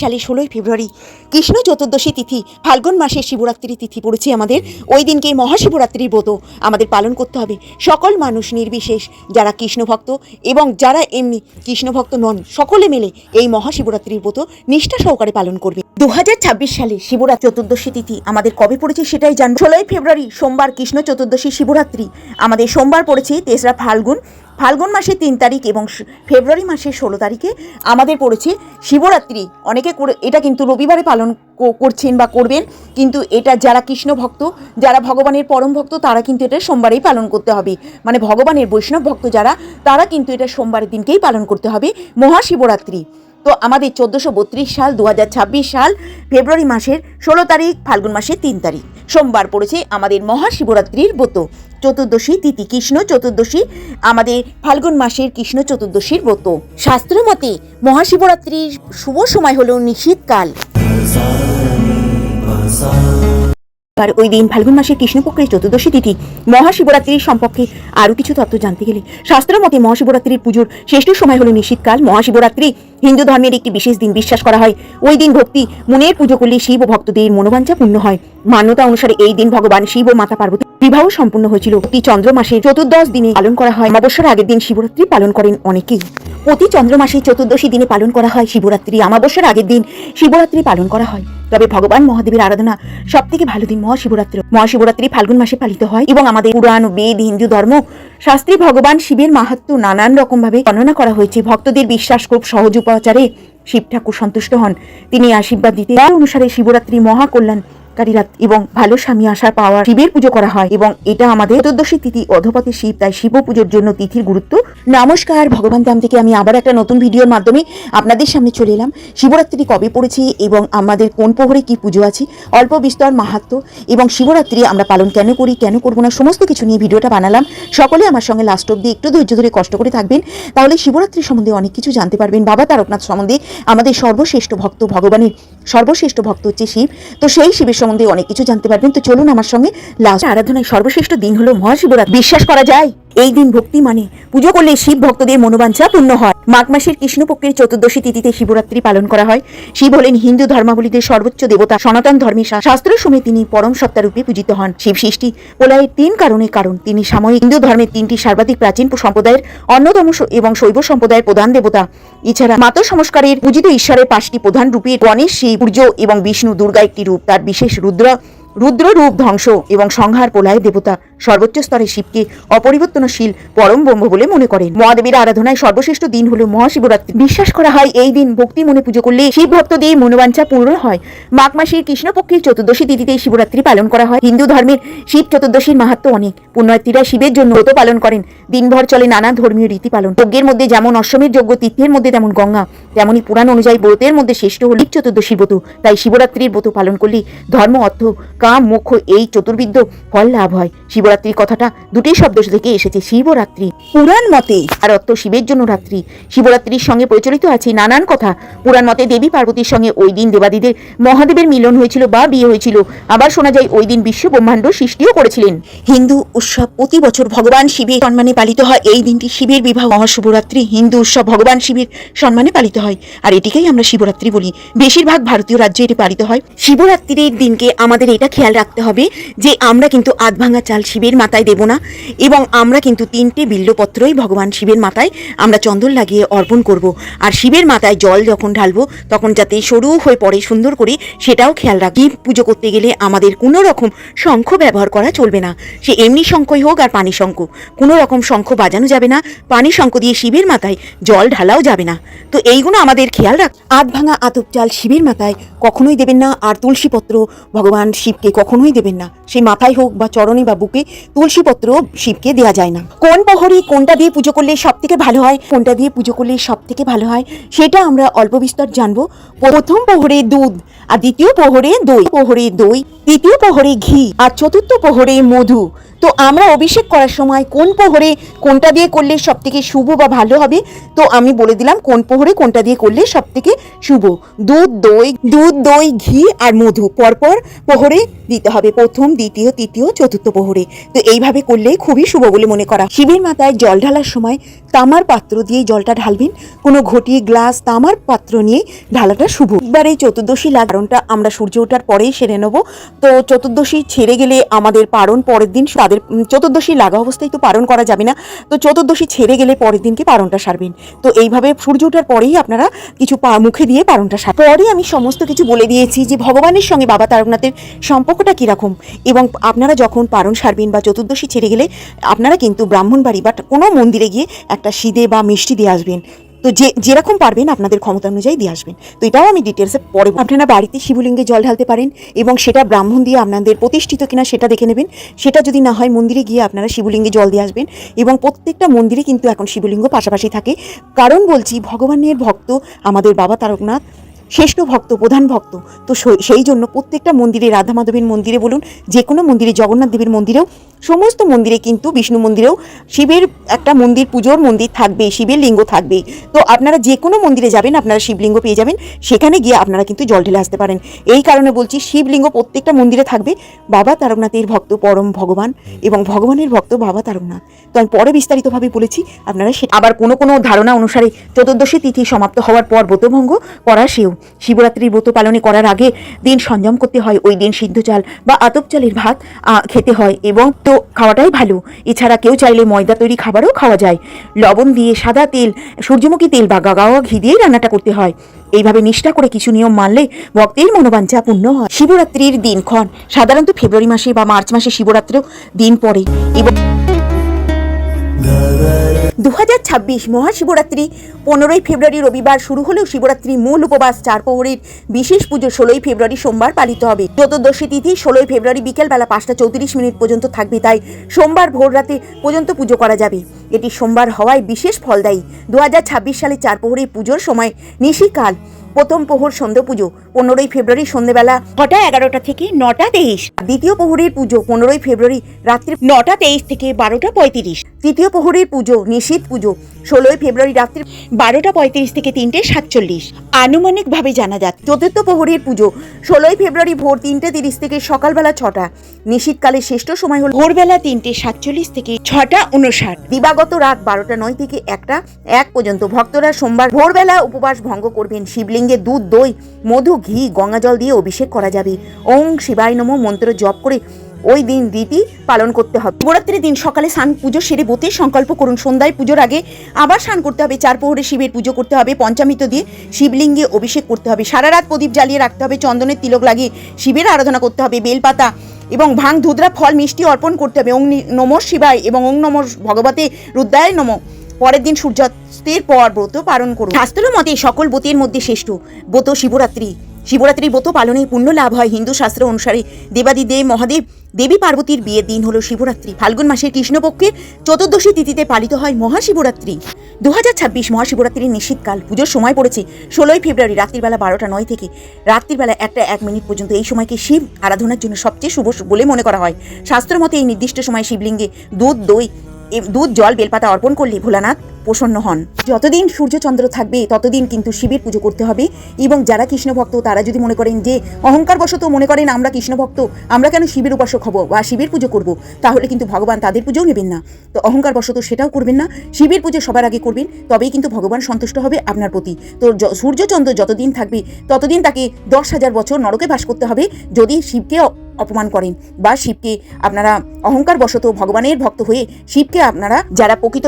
সালে ষোলোই ফেব্রুয়ারি কৃষ্ণ চতুর্দশী তিথি, ফাল্গুন মাসের শিবরাত্রি তিথি পড়েছে আমাদের। ওই দিনকে মহাশিবরাত্রির ব্রত আমাদের পালন করতে হবে। সকল মানুষ নির্বিশেষ যারা কৃষ্ণ ভক্ত এবং যারা এমনি কৃষ্ণ ভক্ত নন, সকলে মিলে এই মহাশিবরাত্রির ব্রত নিষ্ঠা সহকারে পালন করবে। দু হাজার ছাব্বিশ সালে শিবরাত্রি চতুর্দশী তিথি আমাদের কবে পড়েছে সেটাই জানব। ষোলোই ফেব্রুয়ারি সোমবার কৃষ্ণ চতুর্দশী শিবরাত্রি। আমাদের সোমবার পড়েছে তেসরা ফাল্গুন ফাল্গুন মাসের তিন তারিখ এবং ফেব্রুয়ারি মাসের ষোলো তারিখে আমাদের পড়েছে শিবরাত্রি। অনেকে করে এটা কিন্তু রবিবারে পালন করছেন বা করবেন, কিন্তু এটা যারা কৃষ্ণ ভক্ত, যারা ভগবানের পরম ভক্ত, তারা কিন্তু এটা সোমবারেই পালন করতে হবে। মানে ভগবানের বৈষ্ণব ভক্ত যারা, তারা কিন্তু এটা সোমবারের দিনকেই পালন করতে হবে মহাশিবরাত্রি। তো আমাদের চোদ্দোশো বত্রিশ সাল দু হাজার ছাব্বিশ সাল, ফেব্রুয়ারি মাসের ষোলো তারিখ, ফাল্গুন মাসের তিন তারিখ। সোমবার পড়েছে আমাদের মহাশিবরাত্রির ব্রত। চতুর্দশী তিথি কৃষ্ণ চতুর্দশী, আমাদের ফাল্গুন মাসের কৃষ্ণ চতুর্দশীর ব্রত। শাস্ত্র মতে মহাশিবরাত্রির শুভ সময় হলো নিশীতকাল আর ওই দিন ফাল্গুন মাসের কৃষ্ণপক্ষের চতুর্দশী তিথি মহাশিবরাত্রির সম্পর্কে আরও কিছু তত্ত্ব জানতে গেলে শাস্ত্র মতে মহাশিবরাত্রির পুজোর শ্রেষ্ঠ সময় হলো নিশীতকাল। মহাশিবরাত্রি হিন্দু ধর্মের একটি বিশেষ দিন বিশ্বাস করা হয়। ওই দিন ভক্তি, মনের পুজো করলে শিব ও ভক্তদের মনোবাঞ্ছা পূর্ণ হয়। মান্যতা অনুসারে এই দিন ভগবান শিব ও মাতা পার্বতী বিবাহ সম্পূর্ণ হয়েছিল। প্রতি চন্দ্র মাসে চতুর্দশ দিনে পালন করা হয়। অমাবস্যার আগের দিন শিবরাত্রি পালন করেন অনেকেই। প্রতি চন্দ্র মাসে চতুর্দশী দিনে পালন করা হয় শিবরাত্রি। অমাবস্যার আগের দিন শিবরাত্রি পালন করা হয়। তবে ভগবান মহাদেবের আরাধনা সব থেকে ভালো দিন মহাশিবরাত্রি। মহাশিবরাত্রি ফাল্গুন মাসে পালিত হয় এবং আমাদের পুরাণ, বেদ, হিন্দু ধর্ম শাস্ত্রে ভগবান শিবের মাহাত্ম নানান রকম ভাবে বর্ণনা করা হয়েছে। ভক্তদের বিশ্বাস খুব সহজ উপাচারে শিব ঠাকুর সন্তুষ্ট হন। তিনি আশীর্বাদ দিতে। অনুসারে শিবরাত্রি মহাকল্যাণ কারী রাত এবং ভালো স্বামী আশা পাওয়া শিবের পুজো করা হয় এবং এটা আমাদের চতুর্দশী তিথি অধপতি শিব, তাই শিব পুজোর জন্য তিথির গুরুত্ব। নমস্কার, ভগবান দাম থেকে আমি আবার একটা নতুন ভিডিওর মাধ্যমে আপনাদের সামনে চলে এলাম। শিবরাত্রি কবে পড়েছে এবং আমাদের কোন প্রহরে কি পুজো আছে, অল্প বিস্তর, মাহাত্ম এবং শিবরাত্রি আমরা পালন কেন করি, কেন করব না, সমস্ত কিছু নিয়ে ভিডিওটা বানালাম। সকলে আমার সঙ্গে লাস্ট অব্দি একটু ধৈর্য ধরে কষ্ট করে থাকবেন। তাহলে শিবরাত্রি সম্বন্ধে অনেক কিছু জানতে পারবেন। বাবা তারকনাথ সম্বন্ধে আমাদের সর্বশ্রেষ্ঠ ভক্ত ভগবানের সর্বশ্রেষ্ঠ ভক্ত হচ্ছে শিব। তো সেই শিবের সম্বন্ধে অনেক কিছু জানতে পারবেন। তো চলুন আমার সঙ্গে লাস্ট আরাধনায় সর্বশ্রেষ্ঠ দিন হলো মহাশিবরাত্রি। বিশ্বাস করা যায়? এই দিন ভক্তি মানে। পুজো করলে শিব ভক্তদের মনোবাঞ্ছা পূর্ণ হয়। মাঘ মাসের কৃষ্ণপক্ষের চতুর্দশী তিথিতে শিবরাত্রি পালন করা হয়। শিব হলেন হিন্দু ধর্মাবলীদের সর্বোচ্চ দেবতা। সনাতন ধর্মী শাস্ত্র সময় তিনি পরম সত্তা রূপে পূজিত হন। শিব সৃষ্টি প্রলয়ের তিন কারণে কারণ। তিনি সাময়িক হিন্দু ধর্মের তিনটি সর্বাধিক প্রাচীন সম্প্রদায়ের অন্যতম এবং শৈব সম্প্রদায়ের প্রধান দেবতা। এছাড়া মাত সংস্কারের পূজিত ঈশ্বরের পাঁচটি প্রধান রূপে গণেশ, শিব, সূর্য এবং বিষ্ণু দুর্গা একটি রূপ। তার বিশেষ রুদ্র রুদ্র রূপ ধ্বংস এবং সংহার প্রলয় দেবতা সর্বোচ্চ স্তরে শিবকে অপরিবর্তনশীল পরম ব্রহ্ম বলে মনে করেন। মহাদেবের আরাধনায় সর্বশ্রেষ্ঠ দিন হলো মহাশিবরাত্রি। বিশ্বাস করা হয় এই দিন ভক্তি মনে পুজো করলে শিব ভক্তদের মনোবাঞ্ছা পূর্ণ হয়। মাঘ মাসের কৃষ্ণপক্ষের চতুর্দশী তিথিতে শিবরাত্রি পালন করা হয়। হিন্দু ধর্মের শিব চতুর্দশীর মাহাত্ম অনেক। পুণ্যার্থীরা শিবের জন্য ব্রত পালন করেন। দিনভর চলে নানা ধর্মীয় রীতি পালন। যজ্ঞের মধ্যে যেমন অশ্বমের যজ্ঞ, তীর্থের মধ্যে তেমন গঙ্গা। তেমনই পুরাণ অনুযায়ী ব্রতের মধ্যে শ্রেষ্ঠ হল চতুর্দশী ব্রত। তাই শিবরাত্রির ব্রত পালন করলে ধর্ম অর্থ কাম মোক্ষ এই চতুর্বিদ্য ফল লাভ হয়। শিবরাত্রির কথাটা দুটি শব্দ থেকে এসেছে শিবরাত্রি। পুরাণ মতে। আর অর্থ শিবের জন্য রাত্রি। শিবরাত্রির সঙ্গে প্রচলিত আছে নানান কথা। পুরাণ মতে দেবী পার্বতীর সঙ্গে ওই দিন দেবাদিদের মহাদেবের মিলন হয়েছিল বা বিয়ে হয়েছিল। আবার শোনা যায় ওই দিন বিশ্ব ব্রহ্মাণ্ড সৃষ্টিও করেছিলেন। হিন্দু উৎসব প্রতি বছর ভগবান শিবের সম্মানে পালিত হয়। এই দিনটি শিবের বিবাহ মহাশিবরাত্রি হিন্দু উৎসব ভগবান শিবের সম্মানে পালিত হয়। আর এটিকেই আমরা শিবরাত্রি বলি। বেশিরভাগ ভারতীয় রাজ্যে এটি পালিত হয়। শিবরাত্রির দিনকে আমাদের এটা খেয়াল রাখতে হবে যে আমরা কিন্তু আধ ভাঙা চাল শিবের মাথায় দেব না এবং আমরা কিন্তু তিনটে বিল্লপত্রই ভগবান শিবের মাথায় আমরা চন্দন লাগিয়ে অর্পণ করব। আর শিবের মাথায় জল যখন ঢালবো, তখন যাতে সরু হয়ে পড়ে সুন্দর করে, সেটাও খেয়াল রাখি। পুজো করতে গেলে আমাদের কোনো রকম শঙ্খ ব্যবহার করা চলবে না। সে এমনি শঙ্খই হোক আর পানি শঙ্খ। কোনো রকম শঙ্খ বাজানো যাবে না। পানি শঙ্খ দিয়ে শিবের মাথায় জল ঢালাও যাবে না। তো এইগুলো আমাদের খেয়াল রাখ আধ ভাঙা আতপ চাল শিবের মাথায় কখনোই দেবেন না, আর তুলসীপত্র ভগবান শিবকে কখনোই দেবেন না। সেই মাথায় হোক বা চরণে বা বুকে তুলসীপত্র শিবকে দেওয়া যায় না। কোন প্রহরী কোনটা দিয়ে পুজো করলে সব থেকে ভালো হয়, কোনটা দিয়ে পুজো করলে সব থেকে ভালো হয়, সেটা আমরা অল্প বিস্তর জানব। প্রথম প্রহরে দুধ, আর দ্বিতীয় প্রহরে দই। প্রহরে দই, তৃতীয় প্রহরে ঘি, আর চতুর্থ প্রহরে মধু। তো আমরা অভিষেক করার সময় কোন প্রহরে কোনটা দিয়ে করলে সব থেকে শুভ বা ভালো হবে? তো আমি বলে দিলাম কোন প্রহরে কোনটা দিয়ে করলে সব থেকে শুভ। দুধ, দই দুধ, দই, ঘি আর মধু পরপর প্রহরে দিতে হবে। প্রথম, দ্বিতীয়, তৃতীয়, চতুর্থ প্রহরে। তো এইভাবে করলে খুবই শুভ বলে মনে করা। শিবের মাথায় জল ঢালার সময় তামার পাত্র দিয়ে জলটা ঢালবেন। কোনো ঘটি, গ্লাস, তামার পাত্র নিয়ে ঢালাটা শুভ। এবার এই চতুর্দশী লাগ কারণটা আমরা সূর্য ওঠার পরেই সেরে নেব। তো চতুর্দশী ছেড়ে গেলে আমাদের পারণ পরের দিন তাদের চতুর্দশী লাগা অবস্থায় তো পালন করা যাবে না। তো চতুর্দশী ছেড়ে গেলে পরের দিনকে পারণটা সারবেন। তো এইভাবে সূর্য ওঠার পরেই আপনারা কিছু পা, মুখে দিয়ে পারণটা সার। পরে আমি সমস্ত কিছু বলে দিয়েছি যে ভগবানের সঙ্গে বাবা তারকনাথের সম্পর্কটা কীরকম এবং আপনারা যখন পারণ সারবেন বা চতুর্দশী ছেড়ে গেলে আপনারা কিন্তু ব্রাহ্মণবাড়ি বা কোনো মন্দিরে গিয়ে একটা সিদে বা মিষ্টি দিয়ে আসবেন। তো যে, যেরকম পারবেন আপনাদের ক্ষমতা অনুযায়ী দিয়ে আসবেন। তো এটাও আমি ডিটেলসে পরে আপনারা বাড়িতে শিবলিঙ্গে জল ঢালতে পারেন এবং সেটা ব্রাহ্মণ দিয়ে আপনাদের প্রতিষ্ঠিত কিনা সেটা দেখে নেবেন। সেটা যদি না হয় মন্দিরে গিয়ে আপনারা শিবলিঙ্গে জল দিয়ে আসবেন এবং প্রত্যেকটা মন্দিরে কিন্তু এখন শিবলিঙ্গ পাশাপাশি থাকে। কারণ বলছি, ভগবানের ভক্ত আমাদের বাবা তারকনাথ শ্রেষ্ঠ ভক্ত, প্রধান ভক্ত। তো সই- জন্য প্রত্যেকটা মন্দিরে, রাধা মাধবের মন্দিরে বলুন, যে কোনো মন্দিরে, জগন্নাথ দেবের মন্দিরেও, সমস্ত মন্দিরে কিন্তু, বিষ্ণু মন্দিরেও শিবের একটা মন্দির, পুজোর মন্দির থাকবে শিবের লিঙ্গ থাকবে তো আপনারা যে কোনো মন্দিরে যাবেন, আপনারা শিবলিঙ্গ পেয়ে যাবেন, সেখানে গিয়ে আপনারা কিন্তু জল ঢেলে আসতে পারেন। এই কারণে বলছি, শিবলিঙ্গ প্রত্যেকটা মন্দিরে থাকবে। বাবা তারকনাথের ভক্ত, পরম ভগবান, এবং ভগবানের ভক্ত বাবা তারকনাথ। তো আমি পরে বিস্তারিতভাবে বলেছি, আপনারা আবার কোনো কোনো ধারণা অনুসারে চতুর্দশী তিথি সমাপ্ত হওয়ার পর, ব্রতভঙ্গ করা সেও। শিবরাত্রির ব্রত পালনে করার আগে দিন সংযম করতে হয়, ওই দিন সিদ্ধ চাল বা আতপ চালের ভাত খেতে হয় এবং তো খাওয়াটাই ভালো। এছাড়া কেউ চাইলে ময়দা তৈরি খাবারও খাওয়া যায়। লবণ দিয়ে সাদা তেল, সূর্যমুখী তেল বা গাগাওয়া ঘি দিয়েই রান্নাটা করতে হয়। এইভাবে নিষ্ঠা করে কিছু নিয়ম মানলে ভক্তের মনোবাঞ্ছা পূর্ণ হয়। শিবরাত্রির দিনক্ষণ, সাধারণত ফেব্রুয়ারি মাসে বা মার্চ মাসে শিবরাত্রিও দিন পরে এবং দু হাজার ছাব্বিশ মহাশিবরাত্রি। পনেরোই ফেব্রুয়ারি রবিবার শুরু হলেও শিবরাত্রি মূল উপবাস চার প্রহরের বিশেষ পুজো ষোলোই ফেব্রুয়ারি সোমবার পালিত হবে। চতুর্দশী তিথি ষোলোই ফেব্রুয়ারি বিকেলবেলা পাঁচটা চৌত্রিশ মিনিট পর্যন্ত থাকবে, তাই সোমবার ভোর রাতে পর্যন্ত পুজো করা যাবে। এটি সোমবার হওয়ায় বিশেষ ফলদায়ী। দু হাজার ছাব্বিশ সালে চার প্রহরের পুজোর সময় নিশিকাল প্রথম প্রহর সন্ধ্যা পুজো, পনেরোই ফেব্রুয়ারি সন্ধ্যেবেলা ছটা এগারোটা থেকে নটা তেইশ। দ্বিতীয় প্রহরের পুজো, পনেরোই ফেব্রুয়ারি রাত্রি নটা তেইশ থেকে বারোটা পঁয়ত্রিশ। তৃতীয় প্রহরের পুজো নিশীত পুজো, ষোলোই ফেব্রুয়ারি রাত্রি বারোটা পঁয়ত্রিশ থেকে তিনটে সাতচল্লিশ। আনুমানিকভাবে জানা যাচ্ছে। চতুর্থ প্রহরের পুজো, ষোলোই ফেব্রুয়ারি ভোর তিনটে তিরিশ থেকে সকালবেলা ছটা। নিশীতকালে শ্রেষ্ঠ সময় হল ভোরবেলা তিনটে সাতচল্লিশ থেকে ছটা উনষাট। দিবাগত রাত বারোটা নয় থেকে একটা, এক পর্যন্ত ভক্তরা সোমবার ভোরবেলা উপবাস ভঙ্গ করবেন শিবলিঙ্গে দুধ, দই, মধু, ঘি গঙ্গাজল দিয়ে অভিষেক করা যাবে। ওং শিবায় নমঃ মন্ত্র জপ করে ওই দিন রীতি পালন করতে হবে। শিবরাত্রির দিন সকালে স্নান, পুজো সেরে বোতে সংকল্প করুন। সন্ধ্যায় পুজোর আগে আবার স্নান করতে হবে। চার প্রহরে শিবের পুজো করতে হবে। পঞ্চামৃত দিয়ে শিবলিঙ্গে অভিষেক করতে হবে। সারা রাত প্রদীপ জ্বালিয়ে রাখতে হবে। চন্দনের তিলক লাগিয়ে শিবের আরাধনা করতে হবে। বেলপাতা এবং ভাং ধুদরা ফল মিষ্টি অর্পণ করতে হবে। ওং নমঃ শিবায় এবং ওং নমঃ ভগবতে রুদ্রায় নমঃ। পরের দিন সূর্যাস্তের পর ব্রত পালন করুন। শাস্ত্র মতে সকল ব্রতের মধ্যে শ্রেষ্ঠ। ব্রত শিবরাত্রি। শিবরাত্রির ব্রত পালনে পুণ্য লাভ হয়। হিন্দু শাস্ত্র অনুসারে দেবাদিদেব মহাদেব দেবী পার্বতীর বিয়ের দিন হলো শিবরাত্রি। ফাল্গুন মাসের কৃষ্ণপক্ষের চতুর্দশী তিথিতে পালিত হয় মহাশিবরাত্রি। দু হাজার ছাব্বিশ মহাশিবরাত্রির নিশ্চিতকাল। পুজোর সময় পড়েছে ষোলোই ফেব্রুয়ারি রাত্রিবেলা বারোটা নয় থেকে। রাত্রিবেলা একটা এক মিনিট পর্যন্ত এই সময়কে শিব আরাধনার জন্য সবচেয়ে শুভ বলে মনে করা হয়। শাস্ত্র মতে এই নির্দিষ্ট সময় শিবলিঙ্গে দুধ, দই দুধ জল বেলপাতা অর্পণ করলি ভোলানাথ। প্রসন্ন হন। যতদিন সূর্যচন্দ্র থাকবে, ততদিন কিন্তু শিবের পুজো করতে হবে এবং যারা কৃষ্ণ ভক্ত তারা যদি মনে করেন যে অহংকার বশত মনে করেন আমরা কৃষ্ণ ভক্ত আমরা কেন শিবের উপাসক হব বা শিবের পুজো করব, তাহলে কিন্তু ভগবান তাদের পুজোও নেবেন না। তো অহংকার বশত সেটাও করবেন না, শিবের পুজো সবার আগে করবেন, তবেই কিন্তু ভগবান সন্তুষ্ট হবে আপনার প্রতি। তো সূর্যচন্দ্র যতদিন থাকবে, ততদিন তাকে দশ হাজার বছর নরকে বাস করতে হবে, যদি শিবকে অপমান করেন বা শিবকে আপনারা অহংকার বশত ভগবানের ভক্ত হয়ে, শিবকে আপনারা যারা প্রকৃত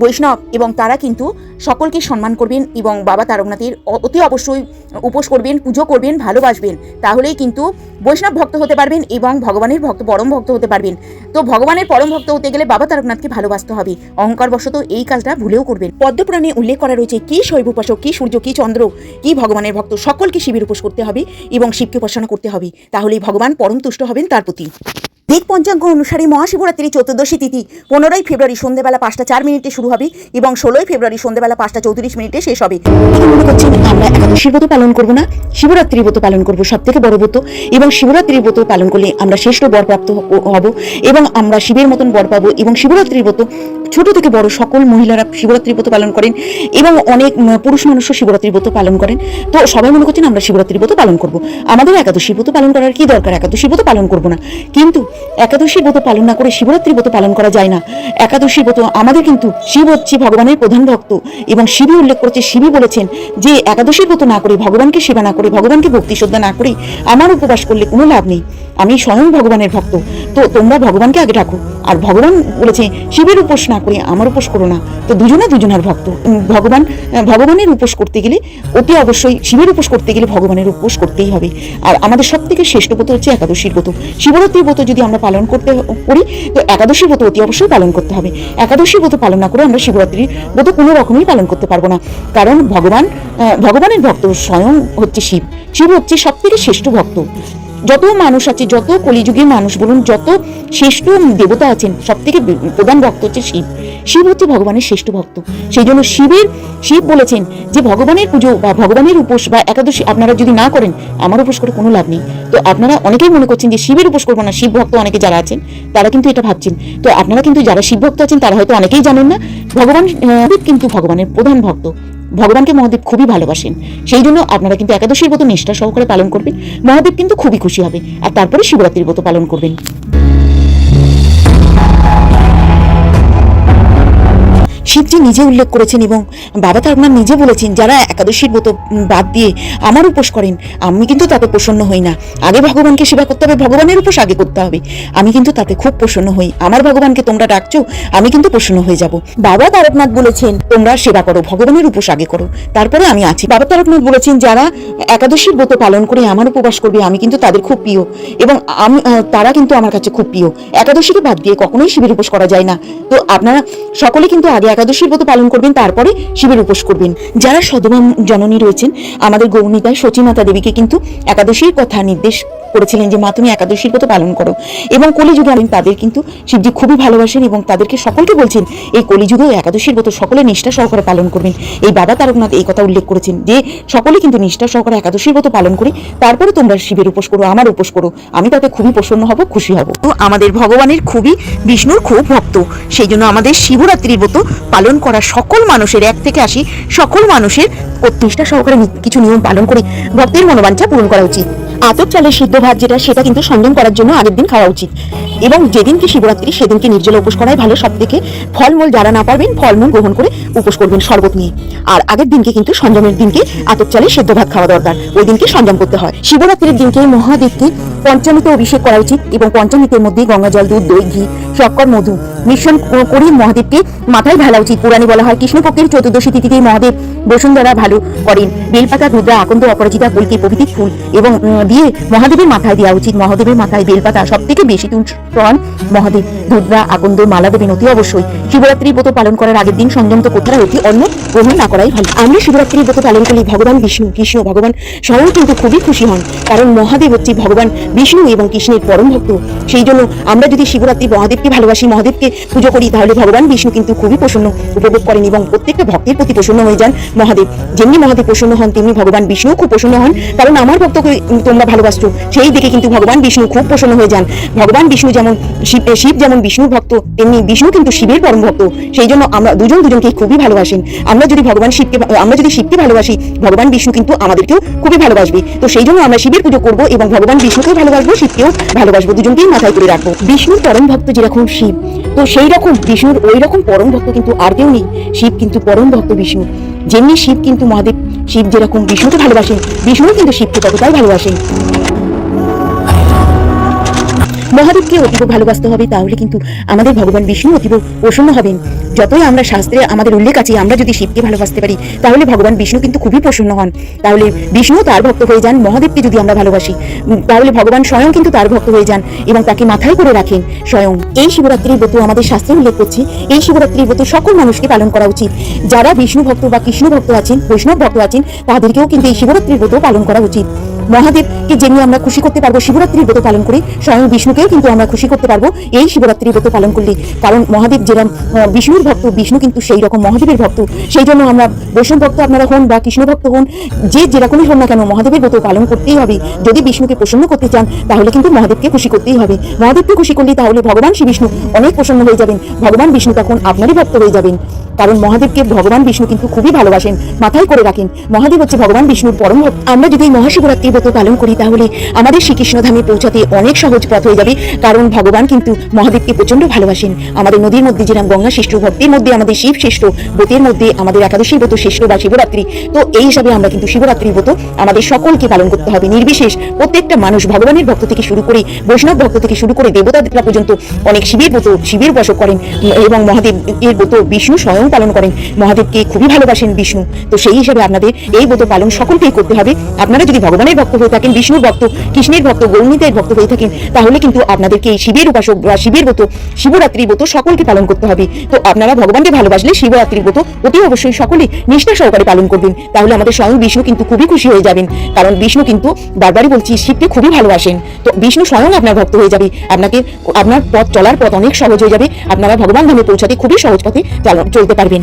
বৈষ্ণব এবং তারা কিন্তু সকলকে সম্মান করবেন এবং বাবা তারকনাথের অতি অবশ্যই উপোস করবেন, পুজো করবেন, ভালোবাসবেন। তাহলেই কিন্তু বৈষ্ণব ভক্ত হতে পারবেন এবং ভগবানের ভক্ত, পরম ভক্ত হতে পারবেন। তো ভগবানের পরম ভক্ত হতে গেলে বাবা তারকনাথকে ভালোবাসতে হবে। অহংকার বশত এই কাজটা ভুলেও করবেন। পদ্মপুরাণে উল্লেখ করা রয়েছে, কি শৈব উপাসক, কি সূর্য, কি চন্দ্র, কি ভগবানের ভক্ত, সকলকে শিবের উপোস করতে হবে এবং শিবকে উপাসনা করতে হবে। তাহলেই ভগবান পরম তুষ্ট হবেন তার প্রতি। ঠিক পঞ্চাঙ্গ অনুসারে মহাশিবরাত্রি চতুর্দশী তিথি, পনেরোই ফেব্রুয়ারি সন্ধ্যেবেলা পাঁচটা চার মিনিটে শুরু হবে এবং ষোলোই ফেব্রুয়ারি সন্ধ্যেবেলা পাঁচটা চৌত্রিশ মিনিটে শেষ হবে। মনে করছেন আমরা একাদশীর ব্রত পালন করব না, শিবরাত্রির ব্রত পালন করব সব থেকে বড় ব্রত। এবং শিবরাত্রির ব্রত পালন করলে আমরা শ্রেষ্ঠ বরপ্রাপ্ত হ- হব এবং আমরা শিবের মতন বর পাবো এবং শিবরাত্রির ব্রত, ছোট থেকে বড় সকল মহিলারা শিবরাত্রির ব্রত পালন করেন এবং অনেক পুরুষ মানুষও শিবরাত্রির ব্রত পালন করেন। তো সবাই মনে করছেন আমরা শিবরাত্রির ব্রত পালন করব। আমাদের একাদশী ব্রত পালন করার কি দরকার? একাদশী ব্রত পালন করব না। কিন্তু একাদশী ব্রত পালন না করে শিবরাত্রির ব্রত পালন করা যায় না। একাদশী ব্রত আমাদের কিন্তু শিব হচ্ছে ভগবানের প্রধান ভক্ত এবং শিবই উল্লেখ করেছে, শিবই বলেছেন যে একাদশীর ব্রত না করে ভগবানকে সেবা না করে, ভগবানকে ভক্তি শ্রদ্ধা না করে আমার উপবাস করলে কোনো লাভ নেই। আমি স্বয়ং ভগবানের ভক্ত। তো তোমরা ভগবানকে আগে রাখো আর ভগবান বলেছে, শিবের উপোস না করে আমার উপোস করো না। তো দুজনে দুজনের ভক্ত। ভগবান ভগবানের উপোস করতে গেলে অতি অবশ্যই শিবের উপোস করতে গেলে ভগবানের উপোস করতেই হবে। আর আমাদের সব থেকে শ্রেষ্ঠ ব্রত হচ্ছে একাদশীর ব্রত। শিবরাত্রির ব্রত যদি আমরা পালন করতে করি, তো একাদশীর ব্রত অতি অবশ্যই পালন করতে হবে। একাদশীর ব্রত পালন না করে আমরা শিবরাত্রির ব্রত কোনো রকমই পালন করতে পারব না। কারণ ভগবান ভগবানের ভক্ত স্বয়ং হচ্ছে শিব। শিব হচ্ছে সব থেকে শ্রেষ্ঠ ভক্ত। যত মানুষ আছে, যত কলিযুগের মানুষ বলুন, যত শ্রেষ্ঠ দেবতা আছেন সব থেকে প্রধান ভক্ত হচ্ছে শিব। শিব হচ্ছে ভগবানের শ্রেষ্ঠ ভক্ত। সেই জন্য শিবের, শিব বলেছেন যে ভগবানের পুজো বা ভগবানের উপোস বা একাদশী আপনারা যদি না করেন, আমার উপোস করে কোনো লাভ নেই। তো আপনারা অনেকেই মনে করছেন যে শিবের উপোস করব না, শিব ভক্ত অনেকে যারা আছেন, তারা কিন্তু এটা ভাবছেন। তো আপনারা কিন্তু যারা শিব ভক্ত আছেন, তারা হয়তো অনেকেই জানেন না, ভগবান কিন্তু ভগবানের প্রধান ভক্ত। ভগবানকে মহাদেব খুবই ভালোবাসেন। সেই জন্য আপনারা কিন্তু একাদশীর মতো নিষ্ঠা সহকারে পালন করবেন। মহাদেব কিন্তু খুবই খুশি হবে। আর তারপরে শিবরাত্রির ব্রত পালন করবেন। শিবজি নিজে উল্লেখ করেছেন এবং বাবা তারকনাথ নিজে বলেছেন, যারা একাদশীর ব্রত বাদ দিয়ে আমার উপোস করেন, আমি কিন্তু তাতে প্রসন্ন হই না। আগে ভগবানকে সেবা করতে হবে, ভগবানের উপোস আগে করতে হবে। আমি কিন্তু তাতে খুব প্রসন্ন হই। আমার ভগবানকে তোমরা ডাকছো, আমি কিন্তু প্রসন্ন হয়ে যাব। বাবা তারকনাথ বলেছেন, তোমরা সেবা করো, ভগবানের উপোস আগে করো। তারপরে আমি আছি। বাবা তারকনাথ বলেছেন, যারা একাদশীর ব্রত পালন করে আমার উপবাস করবে, আমি কিন্তু তাদের খুব প্রিয়। এবং আমি তারা কিন্তু আমার কাছে খুব প্রিয়। একাদশীকে বাদ দিয়ে কখনোই শিবের উপোস করা যায় না। তো আপনারা সকলে কিন্তু আগে একাদশীর ব্রত পালন করবেন, তারপরে শিবের উপোস করবেন। যারা সদমা জননী রয়েছেন, আমাদের গৌরনীতায় সচিমাতা দেবীকে কিন্তু একাদশীর কথা নির্দেশ করেছিলেন যে, মা, তুমি একাদশীর ব্রত পালন করো। এবং কলিযুগে আছেন তাদের কিন্তু শিবজি খুবই ভালোবাসেন এবং তাদেরকে সকলকে বলছেন, এই কলিযুগেও একাদশীর ব্রত সকলে নিষ্ঠা সহকারে পালন করবেন। এই বাবা তারকনাথ এই কথা উল্লেখ করেছেন যে, সকলে কিন্তু নিষ্ঠা সহকারে একাদশীর ব্রত পালন করি, তারপরে তোমরা শিবের উপোস করো, আমার উপোস করো। আমি তাতে খুবই প্রসন্ন হব, খুশি হব। তো আমাদের ভগবানের খুবই বিষ্ণুর খুব ভক্ত, সেই জন্য আমাদের শিবরাত্রির ব্রত পালন করা সকল মানুষের, এক থেকে আসি সকল মানুষের প্রতিষ্ঠা সহকারে কিছু নিয়ম পালন করে ভক্তের মনোবাঞ্ছা পূরণ করা উচিত। আতপ চালের সিদ্ধ ভাত যেটা, সেটা কিন্তু সংযম করার জন্য আগের দিন খাওয়া উচিত। এবং যেদিনকে শিবরাত্রি, সেদিনকে নির্জলা উপোস করাই ভালো। সব থেকে ফলমূল যারা না পারবেন, ফলমূল গ্রহণ করে উপোস করবেন শরবত নিয়ে। আর আগের দিনকে কিন্তু সংযমের দিনকে আতপ চালের সেদ্ধ ভাত খাওয়া দরকার। ওই দিনকে সংযম করতে হয়। শিবরাত্রির দিনকে মহাদেবকে পঞ্চামৃতে অভিষেক করা উচিত এবং পঞ্চামৃতের মধ্যে গঙ্গা জল, দুধ, দই, ঘি, শক্কর, মধু মিশ্রণ করে মহাদেবকে মাথায় ঢালা উচিত। পুরাণে বলা হয়, কৃষ্ণপক্ষের চতুর্দশী তিথিতে মহাদেব বসুন্ধরা ভালো করেন। বেলপাতা রুদ্রা আকন্দ, অপরাজিতা কলকি প্রভৃতি ফুল এবং দিয়ে মহাদেবের মাথায় দেওয়া উচিত। মহাদেবের মাথায় বেলপাতা সব থেকে বেশি তুলন মহাদেব। রুদ্রা আকন্দ, মালা দেবেন অতি অবশ্যই। শিবরাত্রির ব্রত পালন করার আগের দিন সংযম তো কোথায় অতি অন্য গ্রহণ না করাই ভালো। আমরা শিবরাত্রির ব্রত পালন করি ভগবান বিষ্ণু, কৃষ্ণ ভগবান স্বয়ং কিন্তু খুবই খুশি হন। কারণ মহাদেব হচ্ছে ভগবান বিষ্ণু এবং কৃষ্ণের পরম ভক্ত। সেই জন্য আমরা যদি শিবরাত্রি মহাদেবকে ভালোবাসি, মহাদেবকে পুজো করি, তাহলে ভগবান বিষ্ণু কিন্তু খুবই প্রসন্ন। উপভোগ করেন এবং প্রত্যেকটা ভক্তের প্রতি প্রসন্ন হয়ে যান মহাদেব। যেমনি মহাদেব প্রসন্ন হন, তেমনি ভগবান বিষ্ণু খুব প্রসন্ন হন। কারণ আমার ভক্তকে তোমরা ভালোবাসছো, সেই দিকে কিন্তু ভগবান বিষ্ণু খুব প্রসন্ন হয়ে যান। ভগবান বিষ্ণু যেমন শিব শিব যেমন বিষ্ণুর ভক্ত, তেমনি বিষ্ণু কিন্তু শিবের পরম ভক্ত। সেই জন্য আমরা দুজন দুজনকে খুবই ভালোবাসেন। আমরা যদি ভগবান শিবকে আমরা যদি শিবকে ভালোবাসি, ভগবান বিষ্ণু কিন্তু আমাদেরকেও খুবই ভালোবাসবে। তো সেই জন্য আমরা শিবের পুজো করব এবং ভগবান বিষ্ণুকেও ভালোবাসবো, শিবকেও ভালোবাসবো। দুজনকেই মাথায় করে রাখব। বিষ্ণুর পরম ভক্ত যেরকম শিব, তো সেই রকম বিষ্ণুর ওই রকম পরম ভক্ত কিন্তু আর কেউ নেই। শিব কিন্তু পরম ভক্ত বিষ্ণু। যেমনি শিব কিন্তু মহাদেব, শিব যেরকম বিষ্ণুকে ভালোবাসেন বিষ্ণু কিন্তু শিবকে ততটাই ভালোবাসেন। মহাদেবকে অতীব ভালোবাসতে হবে, তাহলে কিন্তু আমাদের ভগবান বিষ্ণু অতীব প্রসন্ন হবেন। যতই আমরা শাস্ত্রে আমাদের উল্লেখ আছে, আমরা যদি শিবকে ভালোবাসতে পারি, তাহলে ভগবান বিষ্ণু কিন্তু খুবই প্রসন্ন হন। তাহলে বিষ্ণু তার ভক্ত হয়ে যান, মহাদেবকে যদি আমরা ভালোবাসি তাহলে ভগবান স্বয়ং কিন্তু তার ভক্ত হয়ে যান এবং তাকে মাথায় করে রাখেন স্বয়ং। এই শিবরাত্রির ব্রত আমাদের শাস্ত্রে উল্লেখ করছি, এই শিবরাত্রির ব্রত সকল মানুষকে পালন করা উচিত। যারা বিষ্ণু ভক্ত বা কৃষ্ণ ভক্ত আছেন, বৈষ্ণব ভক্ত আছেন, তাদেরকেও কিন্তু এই শিবরাত্রির ব্রত পালন করা উচিত। মহাদেবকে মহাদেবকে যেমনি আমরা খুশি করতে পারব, শিবরাত্রির ব্রত পালন করি স্বয়ং বিষ্ণুকেও কিন্তু আমরা খুশি করতে পারব এই শিবরাত্রির ব্রত পালন করলে। কারণ মহাদেব যেরকম বিষ্ণুর ভক্ত, বিষ্ণু কিন্তু সেই রকম মহাদেবের ভক্ত। সেই জন্য আমরা বৈষ্ণব ভক্ত আপনারা হন বা কৃষ্ণ ভক্ত হন, যে যেরকমই হন না কেন মহাদেবের ব্রত পালন করতেই হবে। যদি বিষ্ণুকে প্রসন্ন করতে চান, তাহলে কিন্তু মহাদেবকে খুশি করতেই হবে। মহাদেবকে খুশি করলে তাহলে ভগবান শ্রী বিষ্ণু অনেক প্রসন্ন হয়ে যাবেন। ভগবান বিষ্ণু তখন আপনারই ভক্ত হয়ে যাবেন। কারণ মহাদেবকে ভগবান বিষ্ণু কিন্তু খুবই ভালোবাসেন, মাথায় করে রাখেন। মহাদেব হচ্ছে ভগবান বিষ্ণুর পরম আমরা যদি মহাশিবরাত্রি ব্রত পালন করি তাহলে আমাদের শ্রীকৃষ্ণ ধামে পৌঁছাতে অনেক সহজ পথ হয়ে যাবে, কারণ ভগবান কিন্তু মহাদেবকে প্রচণ্ড ভালোবাসেন। আমাদের নদীর মধ্যে যেরকম গঙ্গা শ্রেষ্ঠ, ভক্তির মধ্যে আমাদের শিব শ্রেষ্ঠ, ব্রতের মধ্যে আমাদের একাদশী ব্রত শ্রেষ্ঠ বা শিবরাত্রি। তো এই হিসাবে আমরা কিন্তু শিবরাত্রির ব্রত আমাদের সকলকে পালন করতে হবে। নির্বিশেষ প্রত্যেকটা মানুষ ভগবানের ভক্ত থেকে শুরু করে, বৈষ্ণব ভক্ত থেকে শুরু করে দেবতারা পর্যন্ত অনেক শিবের ব্রত, শিবের উপাসক করেন এবং মহাদেব এর ব্রত বিষ্ণু স্বয়ং পালন করেন। মহাদেবকে খুবই ভালোবাসেন বিষ্ণু। তো সেই হিসাবে আপনাদের এই ব্রত পালন সকলকেই করতে হবে। আপনারা যদি ভগবানের ভক্ত হয়ে থাকেন, বিষ্ণুর ভক্ত, কৃষ্ণের ভক্ত, গৌরীদের ভক্ত হয়ে থাকেন, তাহলে কিন্তু আপনাদেরকে এই শিবের উপাসক বা শিবের ব্রত শিবরাত্রি ব্রত সকলকে পালন করতে হবে। তো আপনারা ভগবানকে ভালোবাসলে শিবরাত্রি ব্রত অতি অবশ্যই সকলে নিষ্ঠা সহকারে পালন করবেন। তাহলে আমাদের স্বয়ং বিষ্ণু কিন্তু খুবই খুশি হয়ে যাবেন। কারণ বিষ্ণু কিন্তু বারবারই বলছি শিবকে খুবই ভালোবাসেন। তো বিষ্ণু স্বয়ং আপনার ভক্ত হয়ে যাবে। আপনাকে, আপনার পথ চলার পথ অনেক সহজ হয়ে যাবে। আপনারা ভগবান ধামে পৌঁছাতে খুবই সহজ পথে চালা- চলতে পারবেন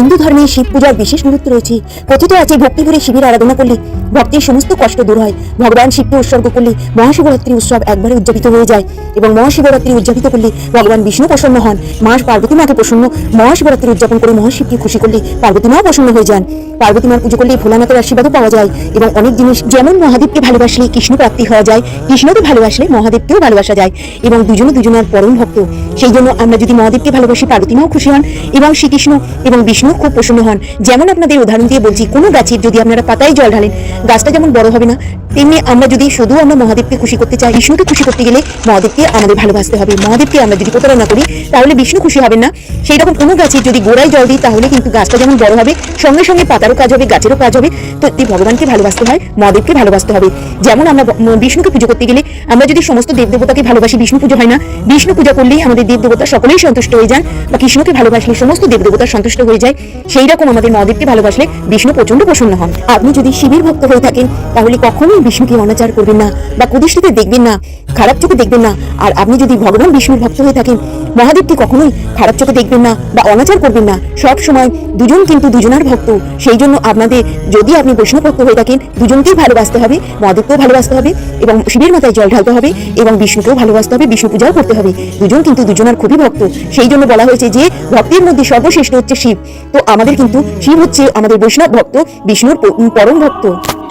হিন্দু ধর্মে শিব পূজার বিশেষ গুরুত্ব রয়েছে। কথিত আছে ভক্তি ভরে শিবের আরাধনা করলে ভক্তির সমস্ত কষ্ট দূর হয়। ভগবান শিবকে উৎসর্গ করলে মহাশিবরাত্রি উৎসব একবারে উদযাপিত হয়ে যায় এবং মহাশিবরাত্রি উদযাপিত করলে ভগবান বিষ্ণু প্রসন্ন হন। মা পার্বতী মাকে প্রসন্ন, মহাশিবরাত্রি উদযাপন করে মহাশিবকে খুশি করলে পার্বতী মাও প্রসন্ন হয়ে যান। পার্বতী মার পুজো করলে ভোলানাথের আশীর্বাদও পাওয়া যায়। এবং অনেক জিনিস, যেমন মহাদেবকে ভালোবাসলে কৃষ্ণ প্রাপ্তি হওয়া যায়, কৃষ্ণকে ভালোবাসলে মহাদেবকেও ভালোবাসা যায় এবং দুজনে দুজনের পরম ভক্ত। সেই জন্য আমরা যদি মহাদেবকে ভালোবাসি, পার্বতী মাও খুশি হন। এবং শ্রীকৃষ্ণ এবং বিষ্ণু খুব প্রসন্ন হন। যেমন আপনাদের উদাহরণ দিয়ে বলছি, কোনো গাছের যদি আপনারা পাতায় জল ঢালেন, গাছটা যেমন বড় হবে না, তেমনি আমরা যদি শুধু আমরা মহাদেবকে খুশি করতে চাই, বিষ্ণুকে খুশি করতে গেলে মহাদেবকে আমাদের ভালোবাসতে হবে। মহাদেবকে আমরা যদি প্রতারণা করি, তাহলে বিষ্ণু খুশি হবেন না। সেই রকম কোনো গাছের যদি গোড়ায় জল দিই, তাহলে কিন্তু গাছটা যেমন বড় হবে, সঙ্গে সঙ্গে পাতারও কাজ হবে, গাছেরও কাজ হবে। তো ভগবানকে ভালোবাসতে হয়, মহাদেবকে ভালোবাসতে হবে। যেমন আমরা বিষ্ণুকে পুজো করতে গেলে আমরা যদি সমস্ত দেবদেবতাকে ভালোবাসি, বিষ্ণু পুজো হয় না। বিষ্ণু পূজা করলেই আমাদের দেবদেবতা সকলেই সন্তুষ্ট হয়ে যান বা কৃষ্ণকে ভালোবাসলে সমস্ত দেবদেবতা সন্তুষ্ট হয়ে যায় সেই রকম আমাদের মহাদেবকে ভালোবাসলে বিষ্ণু প্রচণ্ড প্রসন্ন হন। আপনি যদি শিবের ভক্ত হয়ে থাকেন, তাহলে কখনোই বিষ্ণুকে অনাচার করবেন না বা কুদৃষ্টিতে দেখবেন না, খারাপ চোখে দেখবেন না। আর আপনি যদি ভগবান বিষ্ণুর ভক্ত হয়ে থাকেন, মহাদেবকে কখনোই খারাপ চোখে দেখবেন না বা অনাচার করবেন না। সব সময় দুজন কিন্তু দুজনার ভক্ত। সেই জন্য আপনাদের, যদি আপনি বৈষ্ণব ভক্ত হয়ে থাকেন, দুজনকেই ভালোবাসতে হবে, মহাদেবকেও ভালোবাসতে হবে এবং শিবের মাথায় জল ঢালতে হবে এবং বিষ্ণুকেও ভালোবাসতে হবে, বিষ্ণু পূজাও করতে হবে। দুজন কিন্তু দুজনার খুবই ভক্ত। সেই জন্য বলা হয়েছে যে, ভক্তির মধ্যে সর্বশ্রেষ্ঠ হচ্ছে শিব। তো আমাদের কিন্তু শিব হচ্ছে আমাদের বৈষ্ণব ভক্ত, বিষ্ণুর পরম ভক্ত।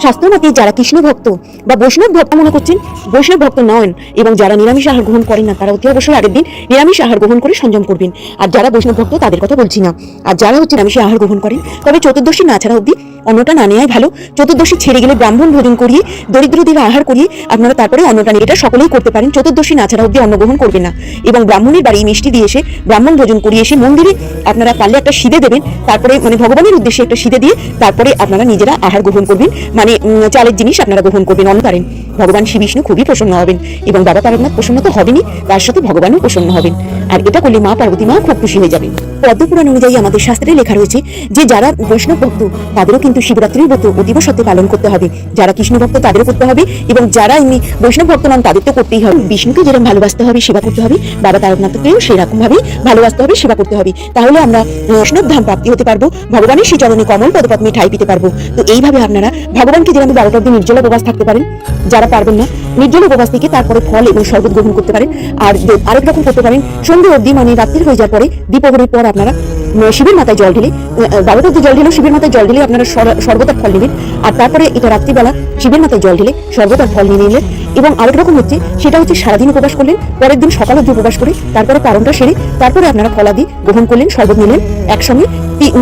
শাস্ত্রমতে যারা কৃষ্ণ ভক্ত বা বৈষ্ণব ভক্ত মনে করছেন, বৈষ্ণব ভক্ত নন এবং যারা নিরামিষ আহার গ্রহণ করেন না, তারা অতি অবশ্যই আগের দিন নিরামিষ আহার গ্রহণ করে সংযম করবেন। আর যারা বৈষ্ণব ভক্ত, তাদের কথা বলছি না। আর যারা হচ্ছে নিরামিষ আহার গ্রহণ করেন, তবে চতুর্দশী না ছাড়া অব্দি অন্নটা না নেওয়াই ভালো। চতুর্দশী ছেড়ে গেলে ব্রাহ্মণ ভোজন করিয়ে দরিদ্রদের আহার করিয়ে আপনারা তারপরে অন্নটা নিয়ে। এটা সকলেই করতে পারেন, চতুর্দশী না ছাড়া অব্দি অন্ন গ্রহণ করবেন না। এবং ব্রাহ্মণের বাড়ি মিষ্টি দিয়ে এসে ব্রাহ্মণ ভোজন করিয়ে এসে মন্দিরে আপনারা পারলে একটা সিদে দেবেন তারপরে মানে ভগবানের উদ্দেশ্যে একটা সিদে দিয়ে তারপরে আপনারা নিজেরা আহার গ্রহণ করবেন। মানে চালের জিনিস আপনারা গ্রহণ করবেন অন্ন পারেন ভগবান শ্রী বিষ্ণু খুবই প্রসন্ন হবেন এবং বাবা তারকনাথ প্রসন্ন তো হবেনই, তার সাথে ভগবানও প্রসন্ন হবেন। আর এটা করলে মা পার্বতী মা খুব খুশি হয়ে যাবেন। পদ্মপুরাণ অনুযায়ী আমাদের শাস্ত্রে লেখা রয়েছে যে, যারা বৈষ্ণব ভক্ত, তাদেরও কিন্তু শিবরাত্রির ব্রত অতীব সত্যি পালন করতে হবে। যারা কৃষ্ণ ভক্ত, তাদেরও করতে হবে এবং যারা এমনি বৈষ্ণব ভক্ত নন, তাদের তো করতেই হবে। বিষ্ণুকে যেরকম ভালোবাসতে হবে, সেবা করতে হবে, বাবা তারকনাথকেও সেরকম ভাবেই ভালোবাসতে হবে, সেবা করতে হবে। তাহলে আমরা বৈষ্ণব ধাম প্রাপ্তি হতে পারব, ভগবানের সেই চরণে কমল পদপদ্মে ঠাই পেতে পারব। তো এইভাবে আপনারা ভগবানকে যেরকম বারোটা অব্দি নির্জল উপবাস থাকতে পারেন, যারা পারবেন না, নির্জল উপবাস থেকে তারপরে ফল এবং শরবত গ্রহণ করতে পারেন। আর আরেক রকম করতে পারেন সন্ধ্যে অবধি মানে রাত্রির হয়ে যাওয়ার পরে দ্বীপহরের পর আপনারা শিবের মাথায় জল ঢেলে বারোটা অব্দি জল ঢেলেও শিবের মাথায় জল ঢেলে আপনারা সর- শরবত আর ফল নেবেন। আর তারপরে এটা রাত্রিবেলা শিবের মাথায় জল ঢেলে আর ফল নিয়ে নিলেন। এবং আরেক রকম হচ্ছে, সেটা হচ্ছে সারাদিন উপবাস করলেন, পরের দিন সকাল অব্দি উপবাস করে, তারপরে কারণটা সেরে, তারপরে আপনারা ফলাদি গ্রহণ করলেন, শরবত নিলেন, একসঙ্গে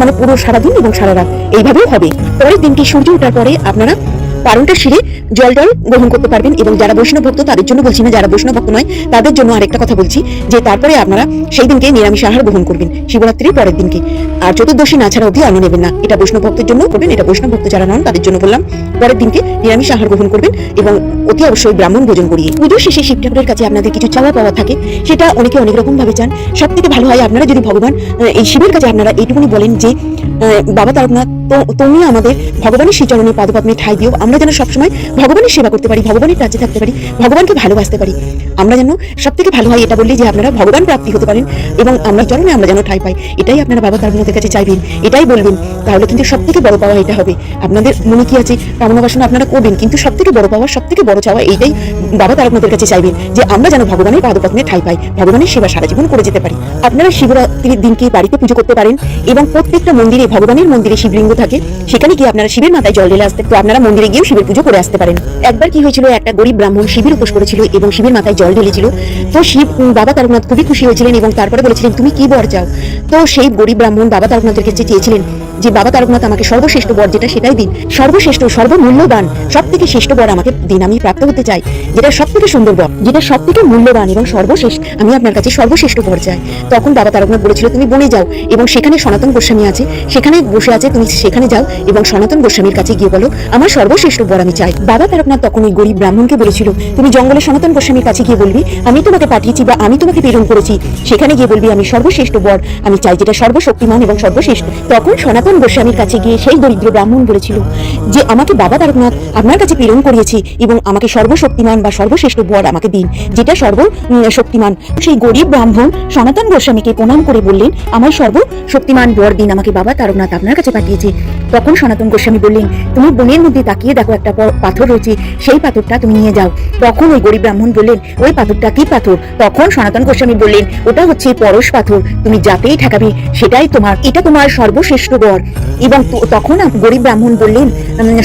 মানে পুরো সারাদিন এবং সারা রাত। এইভাবেই হবে। পরের দিনটি সূর্য ওঠার পরে আপনারা পারণটা সেরে জল জল গ্রহণ করতে পারবেন এবং যারা বৈষ্ণব ভক্ত, তাদের জন্য বলছি না, যারা বৈষ্ণব ভক্ত নয়, তাদের জন্য আরেকটা কথা বলছি যে তারপরে আপনারা সেই দিনকে নিরামিষ আহার গ্রহণ করবেন, শিবরাত্রির পরের দিনকে। আর চতুর্দশী না ছাড়া অবধি অন্ন নেবেন না। এটা বৈষ্ণব ভক্তের জন্য করবেন, এটা বৈষ্ণব ভক্ত যারা নন, তাদের জন্য বললাম, পরের দিনকে নিরামিষ আহার গ্রহণ করবেন এবং অতি অবশ্যই ব্রাহ্মণ ভোজন করিয়ে। পুজোর শেষে শিব ঠাকুরের কাছে আপনাদের কিছু চাওয়া পাওয়া থাকে, সেটা অনেকে অনেক রকম ভাবে চান। সব থেকে ভালো হয় আপনারা যদি ভগবান এই শিবের কাছে আপনারা এইটুকুনি বলেন যে বাবা তারকনাথ তুমি আমাদের ভগবানের শ্রীচরণে পাদপদ্মে ঠাই দিও আমরা যেন সবসময় ভগবানের সেবা করতে পারি, ভগবানের রাজ্যে থাকতে পারি, ভগবানকে ভালোবাসতে পারি। আমরা যেন সব থেকে ভালো হয় এটা বললি যে আপনারা ভগবান প্রাপ্তি হতে পারেন এবং আমরা চরণে আমরা যেন ঠাই পাই। এটাই আপনারা বাবা তারকনাথের কাছে চাইবেন, এটাই বলবেন। তাহলে কিন্তু সব থেকে বড় পাওয়া এটা হবে। আপনাদের মনে কি আছে? কামনা বাসনা আপনারা করবেন, কিন্তু সব থেকে বড় পাওয়া সব থেকে বড় চাওয়া এইটাই বাবা তারকনাথের কাছে চাইবেন যে আমরা যেন ভগবানের পাদপদ্মে ঠাই পাই, ভগবানের সেবা সারা জীবন করে যেতে পারি। আপনারা শিবরাত্রির দিনকে বাড়িতে পুজো করতে পারেন এবং প্রত্যেকটা মন্দিরে ভগবানের মন্দিরে শিবলিঙ্গ থাকে, সেখানে গিয়ে আপনারা শিবের মাথায় জল ঢেলে আসতে তো আপনারা মন্দিরে গিয়েও শিবের পুজো করে আসতে পারেন। একবার কি হয়েছিল, একটা গরিব ব্রাহ্মণ শিবের উপোস করেছিল এবং শিবের মাথায় জল ঢেলেছিল। তো শিব বাবা তারকনাথ খুবই খুশি হয়েছিলেন এবং তারপরে বলেছিলেন, তুমি কি বর চাও? তো সেই গরিব ব্রাহ্মণ বাবা তারকনাথের কাছে চেয়েছিলেন যে বাবা তারকনাথ আমাকে সর্বশ্রেষ্ঠ বর যেটা সেটাই দিন। সর্বশ্রেষ্ঠ, সর্বমূল্যবান সব থেকে শ্রেষ্ঠ বর আমাকে দিন। আমি প্রাপ্ত হতে চাই, যেটা সব থেকে সুন্দর বর, যেটা সব থেকে মূল্যবান এবং সর্বশেষ আমি আপনার কাছে সর্বশ্রেষ্ঠ বর চাই। তখন বাবা তারকনাথ বলেছিল, তুমি বনে যাও এবং সেখানে সনাতন গোস্বামী আছে। সেখানে বসে আছে, তুমি সেখানে যাও এবং সনাতন গোস্বামীর কাছে গিয়ে বলো, আমার সর্বশ্রেষ্ঠ বর আমি চাই। বাবা তারকনাথ তখন ওই গরিব ব্রাহ্মণকে বলেছিল, তুমি জঙ্গলে সনাতন গোস্বামীর কাছে গিয়ে বলবি, আমি তোমাকে পাঠিয়েছি বা আমি তোমাকে প্রেরণ করেছি। সেখানে গিয়ে বলবি, আমি সর্বশ্রেষ্ঠ বর, আমি চাই যেটা সর্বশক্তিমান এবং সর্বশ্রেষ্ঠ। তখন সনাতন গোস্বামীর কাছে গিয়ে সেই দরিদ্র ব্রাহ্মণ বলেছিল যে, আমাকে বাবা তারকনাথ আপনার কাছে প্রেরণ করিয়েছি এবং আমাকে সর্বশক্তিমান বা সর্বশ্রেষ্ঠ বর আমাকে দিন, যেটা সর্ব শক্তিমান। সেই গরিব ব্রাহ্মণ সনাতন গোস্বামীকে প্রণাম করে বললেন, আমার সর্বশক্তিমান বর দিন, আমাকে বাবা তারকনাথ আপনার কাছে পাঠিয়েছে। তখন সনাতন গোস্বামী বললেন, তুমি বনের মধ্যে তাকিয়ে দেখো একটা পাথর রয়েছে, সেই পাথরটা তুমি নিয়ে যাও। তখন ওই গরিব ব্রাহ্মণ বললেন, ওই পাথরটা কি পাথর? তখন সনাতন গোস্বামী বললেন, ওটা হচ্ছে পরশ পাথর, তুমি যাতেই ঠেকাবে, সেটাই তোমার, এটা তোমার সর্বশ্রেষ্ঠ বর। এবং তখন গরিব ব্রাহ্মণ বললেন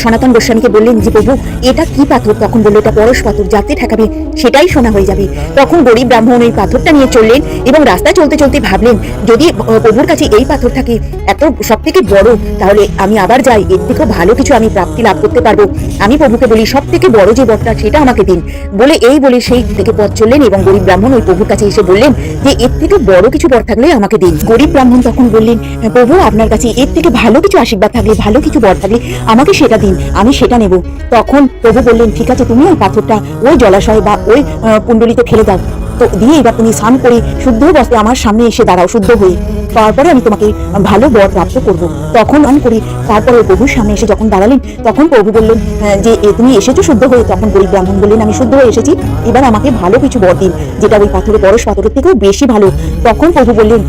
সনাতন গোস্বামীকে বললেন যে প্রভু, এটা কি পাথর? তখন বলল, এটা পরশ পাথর, যাতে ঠেকাবে, সেটাই সোনা হয়ে যাবে। তখন গরিব ব্রাহ্মণ ওই পাথরটা নিয়ে চললেন এবং রাস্তায় চলতে চলতে ভাবলেন, যদি প্রভুর কাছে এই পাথর থাকে, এত সব থেকে বড়, তাহলে আমি আবার যাই, এর থেকেও ভালো কিছু আমি প্রাপ্তি লাভ করতে পারব। আমি প্রভুকে বলি সব থেকে বড় যে বরটা সেটা আমাকে দিন। বলে এই বলে সেই থেকে পথ চললেন এবং গরিব ব্রাহ্মণ ওই প্রভুর কাছে এসে বললেন যে, এর থেকে বড় কিছু বর থাকলে আমাকে দিন। গরিব ব্রাহ্মণ তখন বললেন, প্রভু, আপনার কাছে এর থেকে ভালো কিছু আশীর্বাদ থাকলে, ভালো কিছু বর থাকলে আমাকে সেটা দিন, আমি সেটা নেব। তখন প্রভু বললেন, ঠিক আছে, তুমি ওই পাথরটা ওই জলাশয় বা ওই কুণ্ডলিতে ফেলে দাও। তো দিয়ে এবার তুমি স্নান করে শুদ্ধ বস্তে আমার সামনে এসে দাঁড়াও, শুদ্ধ হয়ে। তারপরে আমি তোমাকে ভালো বর প্রাপ্ত করব। তখন অন করি। তারপরে প্রভুর সামনে এসে যখন দাঁড়ালেন, তখন প্রভু বললেন যে তুমি এসেছ শুদ্ধ হয়ে? তখন গরিব ব্রাহ্মণ বললেন, আমি শুদ্ধ হয়ে এসেছি, এবার আমাকে ভালো কিছু বর দিন, যেটা ওই পাথরে পরশ পাথরের থেকেও বেশি ভালো। তখন প্রভু বললেন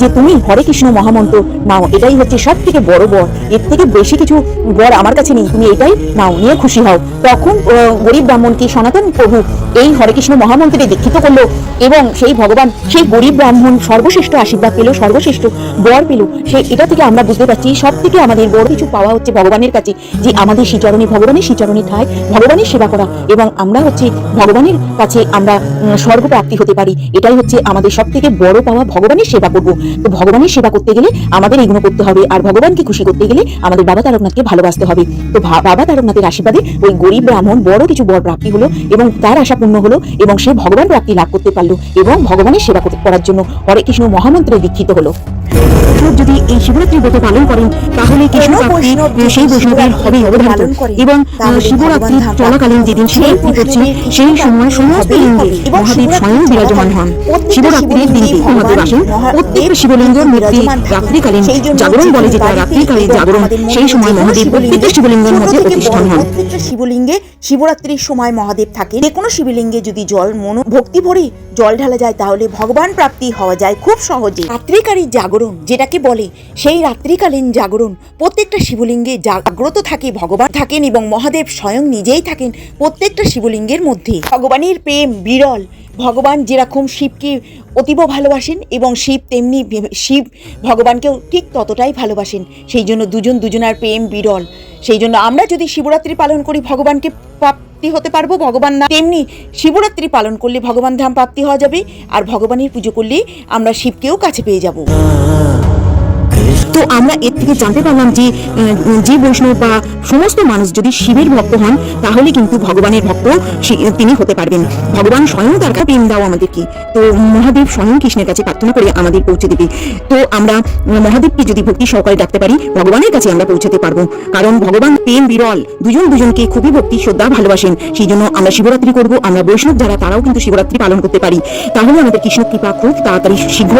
যে তুমি হরে কৃষ্ণ মহামন্ত্র, নাও, এটাই হচ্ছে সব থেকে বড় বর। এর থেকে বেশি কিছু বর আমার কাছে নেই। তুমি এটাই নাও, নিয়ে খুশি হও। তখন গরিব ব্রাহ্মণকে সনাতন প্রভু এই হরে কৃষ্ণ মহামন্ত্রে দীক্ষিত করল এবং সেই ভগবান, সেই গরিব ব্রাহ্মণ সর্বশ্রেষ্ঠ আশীর্বাদ পেল, সর্বশ্রেষ্ঠ বর পেল। সে, এটা থেকে আমরা বুঝতে পারছি সব থেকে আমাদের বড় কিছু পাওয়া হচ্ছে ভগবানের কাছে, যে আমাদের শ্রীচরণে ভগবানের শ্রীচরণে ঠায়, ভগবানের সেবা করা এবং আমরা হচ্ছে ভগবানের কাছে আমরা স্বর্গপ্রাপ্তি হতে পারি। এটাই হচ্ছে আমাদের সব থেকে বড় পাওয়া ভগবানের সেবা করব। তো ভগবানের সেবা করতে গেলে আমাদের এগুলো করতে হবে। আর ভগবানকে খুশি করতে গেলে আমাদের বাবা তারকনাথকে ভালোবাসতে হবে। তো বাবা তারকনাথের আশীর্বাদে ওই গরিব ব্রাহ্মণ বড় কিছু বড় প্রাপ্তি হলো এবং তার আশা পূর্ণ হলো এবং সে ভগবান প্রাপ্তি লাভ করতে পারল এবং ভগবানের সেবা করার জন্য হরে কৃষ্ণ মহামন্ত্রে দীক্ষিত হলো। যদি এই শিবরাত্রি ব্রত পালন করেন তাহলে কৃষ্ণ প্রাপ্তি সেই বৈষ্ণবের হবে অবধারিত। এবং শিবরাত্রি চলাকালীন যেদিন শিবরাত্রি করছে সেই সময় সমস্ত লিঙ্গে মহাদেব স্বয়ং বিরাজমান হন। শিবরাত্রির দিনটি মহাদেব আসেন। মহাদেব শিবলিঙ্গের মূর্তি রাত্রিকালীন জাগরণ বলে যেটা রাত্রিকালীন জাগরণ সেই সময় মহাদেব প্রত্যেকটা শিবলিঙ্গের মধ্যে প্রতিষ্ঠান হন। শিবলিঙ্গে শিবরাত্রির সময় মহাদেব থাকে যে কোনো শিবলিঙ্গে যদি জল মনো ভক্তি ভরে জল ঢালা যায় তাহলে ভগবান প্রাপ্তি হওয়া যায় খুব সহজে। রাত্রিকালীন জাগরণ যেটাকে বলে, সেই রাত্রিকালীন জাগরণ প্রত্যেকটা শিবলিঙ্গে জাগ্রত থাকে, ভগবান থাকেন এবং মহাদেব স্বয়ং নিজেই থাকেন প্রত্যেকটা শিবলিঙ্গের মধ্যে। ভগবানের প্রেম, বিরল ভগবান যেরকম শিবকে অতীব ভালোবাসেন এবং শিব তেমনি শিব ভগবানকেও ঠিক ততটাই ভালোবাসেন, সেই জন্য দুজন দুজনার প্রেম বিরল। সেই জন্য আমরা যদি শিবরাত্রি পালন করি, ভগবানকে প্রাপ্তি হতে পারব, ভগবান না তেমনি শিবরাত্রি পালন করলে ভগবান ধাম প্রাপ্তি হওয়া যাবে, আর ভগবানের পুজো করলে আমরা শিবকেও কাছে পেয়ে যাব। তো আমরা এর থেকে জানতে পারলাম যে যে বৈষ্ণব বা সমস্ত মানুষ যদি শিবের ভক্ত হন, তাহলে কিন্তু ভগবানের ভক্ত তিনি হতে পারবেন। ভগবান স্বয়ং তার প্রেম দাও আমাদেরকে। তো মহাদেব স্বয়ং কৃষ্ণের কাছে প্রার্থনা করে আমাদের পৌঁছে দেবে। তো আমরা মহাদেবকে যদি ভক্তি সহকারে ডাকতে পারি, ভগবানের কাছে আমরা পৌঁছাতে পারব। কারণ ভগবান প্রেম বিরল, দুজন দুজনকে খুবই ভক্তি, শ্রদ্ধা, ভালোবাসেন। সেই জন্য আমরা শিবরাত্রি করব, আমরা বৈষ্ণব যারা, তারাও কিন্তু শিবরাত্রি পালন করতে পারি। তাহলে আমাদের কৃষ্ণ কৃপা খুব তাড়াতাড়ি শীঘ্র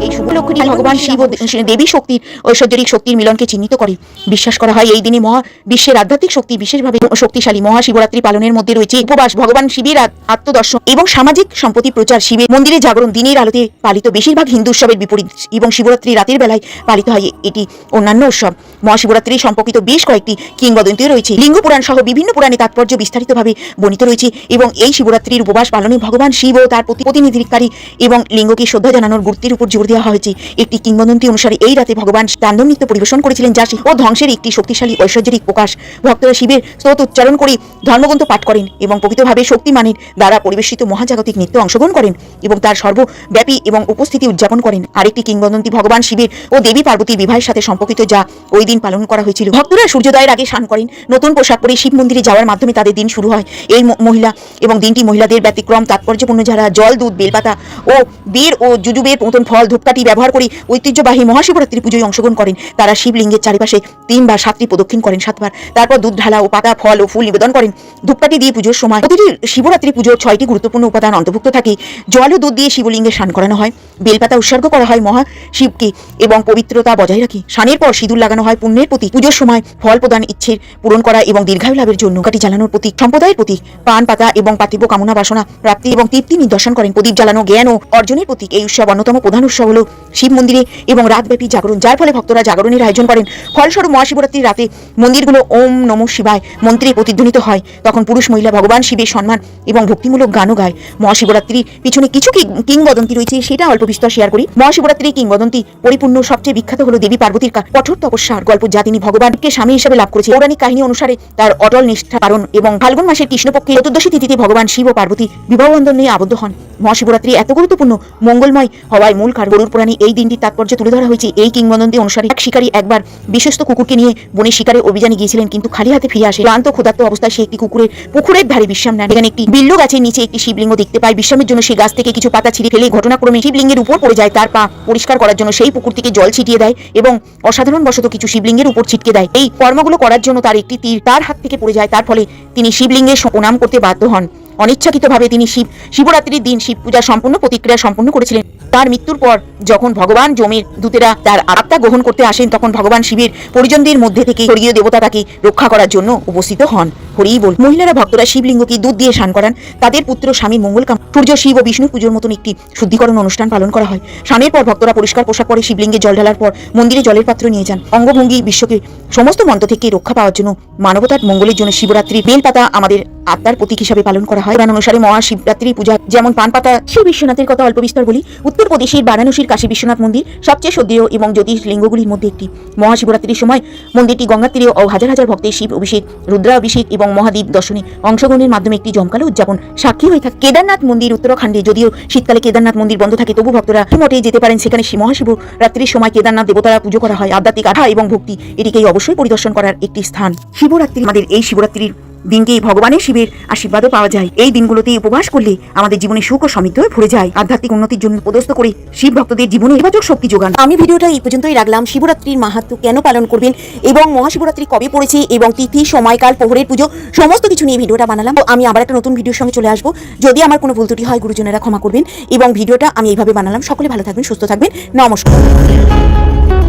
এই শুভ লক্ষ্যটি ভগবান শিব দেবী শক্তির ঐশ্বর্যরিক শক্তির মিলনকে চিহ্নিত করে। বিশ্বাস করা হয় এই দিনে মহা বিশ্বের আধ্যাত্মিক শক্তি বিশেষভাবে শক্তিশালী মহাশিবরাত্রি পালনের মধ্যে রয়েছে। উপবাস, ভগবান শিবের আত্মদর্শন এবং সামাজিক সম্পত্তি প্রচার শিবের মন্দিরে জাগরণ দিনের আলোতে পালিত বেশিরভাগ হিন্দু উৎসবের বিপরীত এবং শিবরাত্রি রাতের বেলায় পালিত হয় এটি অন্যান্য উৎসব। মহাশিবরাত্রি সম্পর্কিত বেশ কয়েকটি কিংবদন্তি রয়েছে। লিঙ্গ পুরাণ সহ বিভিন্ন পুরাণে তাৎপর্য বিস্তারিতভাবে বর্ণিত রয়েছে এবং এই শিবরাত্রির উপবাস পালনে ভগবান শিব ও তার প্রতি- প্রতিনিধিকারী এবং লিঙ্গকে শ্রদ্ধা জানানোর গুরুত্বের উপর জোর দেওয়া হয়েছে। একটি কিংবদন্তি অনুসারে এই রাতে ভগবান তাণ্ডব নৃত্য পরিবেশন করেছিলেন যা ও ধ্বংসের একটি শক্তিশালী ঐশ্বর্যরিক প্রকাশ। ভক্তরা শিবের স্রোত উচ্চারণ করে ধর্মগ্রন্থ পাঠ করেন এবং প্রকৃতভাবে শক্তিমানের দ্বারা পরিবেশিত মহাজাগতিক নৃত্য অংশগ্রহণ করেন এবং তার সর্বব্যাপী এবং উপস্থিতি উদযাপন করেন। আরেকটি কিংবদন্তি ভগবান শিবের ও দেবী পার্বতী বিবাহের সাথে সম্পর্কিত যা ওই দিন পালন করা হয়েছিল। ভক্তরা সূর্যোদয়ের আগে স্নান করেন। নতুন পোশাক পরে শিব মন্দিরে যাওয়ার মাধ্যমে তাদের দিন শুরু হয়। এই মহিলা এবং দিনটি মহিলাদের ব্যতিক্রম, তাৎপর্যপূর্ণ যারা জল, দুধ, বেলপাতা ও বীর ও জুজুবের মতন ফল ধূপকাঠি ব্যবহার করে ঐতিহ্যবাহী মহাশিবরাত্রি পুজোয় অংশগ্রহণ করেন। তারা শিবলিঙ্গের চারিপাশে তিনবার সাতটি প্রদক্ষিণ করেন সাতবার। তারপর দুধ, ঢালা ও পাতা, ফল ও ফুল নিবেদন করেন। ধূপকাঠি দিয়ে পুজোর সময় প্রতিটি শিবরাত্রি পুজোর ছয়টি গুরুত্বপূর্ণ উপাদান অন্তর্ভুক্ত থাকে। জল ও দুধ দিয়ে শিবলিঙ্গে স্নান করানো হয়। বেলপাতা উৎসর্গ করা হয় মহা শিবকে এবং পবিত্রতা বজায় রাখে। স্নানের পর সিঁদুর লাগানো হয় পুণ্যের প্রতি পুজোর সময় ফল প্রদান, ইচ্ছের পূরণ করা এবং দীর্ঘায়ু লাভের জন্য কাটি জ্বালানোর প্রতীক, সম্প্রদায়ের প্রতীক, পান, পাতা এবং পার্থিব কামনা বাসনা, প্রাপ্তি এবং তৃপ্তি নিদর্শন করেন। প্রদীপ জ্বালানো, জ্ঞান ও অর্জনের প্রতীক। এই উৎসব অন্যতম প্রধান উৎসব হল শিব মন্দিরে এবং রাতব্যাপী জাগরণ। যার ফলে ভক্তরা জাগরণের আয়োজন করেন। ফলস্বরূপ মহাশিবরাত্রির রাতে মন্দিরগুলো ওম নমঃ শিবায় মন্ত্রে প্রতিধ্বনিত হয়। তখন পুরুষ, মহিলা ভগবান শিবের সম্মান এবং ভক্তিমূলক গানও গায়। মহাশিবরাত্রির পিছনে কিছু কিংবদন্তি রয়েছে সেটা অল্প বিস্তর শেয়ার করি। মহাশিবরাত্রির কিংবদন্তি পরিপূর্ণ সবচেয়ে বিখ্যাত হলো দেবী পার্বতীর কঠোর তপস্যার গল্প যা তিনি ভগবানকে স্বামী হিসেবে লাভ করেছে। পৌরাণিক কাহিনী অনুসারে তার অটল নিষ্ঠা কারণ এবং ফাল্গুন মাসের কৃষ্ণপক্ষে চতুর্দশী তিথিতে ভগবান শিব ও পার্বতী বিবাহ বন্ধন নিয়ে আবদ্ধ হন। মহাশিবরাত্রি এত গুরুত্বপূর্ণ, মঙ্গলময় হওয়ায় মূল কারণ। গরুর পুরাণে এই দিনটির তাৎপর্য তুলে ধরা হয়েছে। এই কিংবদন্তি অনুসারে এক শিকারী একবার বিশ্বস্ত কুকুরকে নিয়ে বনে শিকারে অভিযানে গিয়েছিলেন, কিন্তু খালি হাতে ফিরে আসে। ক্লান্ত, ক্ষুধার্ত অবস্থায় সে একটি কুকুরের পুকুরের ধারে বিশ্রাম নেন এখানে একটি বিল্লু গাছের নিচে একটি শিবলিঙ্গ দেখতে পায়। বিশ্রামের জন্য সেই গাছ থেকে কিছু পাতা ছিঁড়ে ফেলে ঘটনাক্রমে শিবলিঙ্গের উপর পড়ে যায়। তার পা পরিষ্কার করার জন্য সেই পুকুর থেকে জল ছিটিয়ে দেয় এবং অসাধারণ বশত কিছু শিবলিঙ্গের উপর ছিটকে দেয়। এই কর্মগুলো করার জন্য তার একটি তীর তার হাত থেকে পড়ে যায়। তার ফলে তিনি শিবলিঙ্গের প্রণাম করতে বাধ্য হন। অনিচ্ছাকৃতভাবে তিনি শিব, শিবরাত্রির দিন শিব পূজা সম্পূর্ণ প্রতিক্রিয়া সম্পূর্ণ করেছিলেন। তার মৃত্যুর পর যখন ভগবান জমের দূতেরা তার আত্মা গ্রহণ করতে আসেন, তখন ভগবান শিবের পরিজনদের মধ্যে থেকে স্বর্গীয় দেবতা তাকে রক্ষা করার জন্য উপস্থিত হন। হরি বল মহিলারা, ভক্তরা শিবলিঙ্গকে দুধ দিয়ে স্নান করান? তাদের পুত্র স্বামীর মঙ্গল কাম সূর্য, শিব ও বিষ্ণু পুজোর মতন একটি শুদ্ধিকরণ অনুষ্ঠান পালন করা হয়। স্নানের পর ভক্তরা পরিষ্কার পোশাক পরে শিবলিঙ্গে জল ঢালার পর মন্দিরে জলের পাত্র নিয়ে যান। অঙ্গভঙ্গি বিশ্বকে সমস্ত মন্ত্র থেকে রক্ষা পাওয়ার জন্য মানবতার মঙ্গলের জন্য শিবরাত্রি বেলপাতা আমাদের আত্মার প্রতীক হিসাবে পালন করা হয়। পুরাণ অনুসারে মহাশিবরাত্রি পূজা, যেমন পান পাতা শ্রী বিশ্বনাথের কথা অল্প বিস্তর বলি উত্তরপ্রদেশের বারাণসীর কাশী বিশ্বনাথ মন্দির সবচেয়ে শ্রদ্ধেয় এবং জ্যোতির্লিঙ্গগুলির মধ্যে একটি। মহাশিবরাত্রির সময় মন্দিরটি গঙ্গার তীরে ও হাজার হাজার ভক্তের শিব অভিষেক, রুদ্রাভিষেক এবং মহাদীপ দর্শনে অংশগ্রহণের মাধ্যমে একটি জমকালো উদযাপন সাক্ষী হয়ে থাকে। কেদারনাথ মন্দির উত্তরাখণ্ডে যদিও শীতকালে কেদারনাথ মন্দির বন্ধ থাকে তবু ভক্তরা মঠে যেতে পারেন। সেখানে মহাশিবরাত্রির সময় কেদারনাথ দেবতারা পুজো করা হয়। আধ্যাত্মিক আঠা এবং ভক্তি এটিকেই অবশ্যই পরিদর্শন করার একটি স্থান। শিবরাত্রি আমাদের এই শিবরাত্রির দিনকে ভগবানের শিবের আশীর্বাদও পাওয়া যায়। এই দিনগুলোতে উপবাস করলে আমাদের জীবনে সুখ ও সমৃদ্ধ ভরে যায়। আধ্যাত্মিক উন্নতির জন্য পদস্থ করে শিব ভক্তদের জীবনে ইতিবাচক শক্তি যোগান। আমি ভিডিওটা এই পর্যন্তই রাখলাম। শিবরাত্রির মাহাত্ম্য কেন পালন করবেন এবং মহাশিবরাত্রি কবে পড়েছে এবং তিথি সময়কাল প্রহরের পুজো, সমস্ত কিছু নিয়ে ভিডিওটা বানালাম। আমি আবার একটা নতুন ভিডিওর সঙ্গে চলে আসব। যদি আমার কোনো ভুল ত্রুটি হয়, গুরুজনেরা ক্ষমা করবেন। এবং ভিডিওটা আমি এইভাবে বানালাম। সকলে ভালো থাকবেন, সুস্থ থাকবেন। নমস্কার।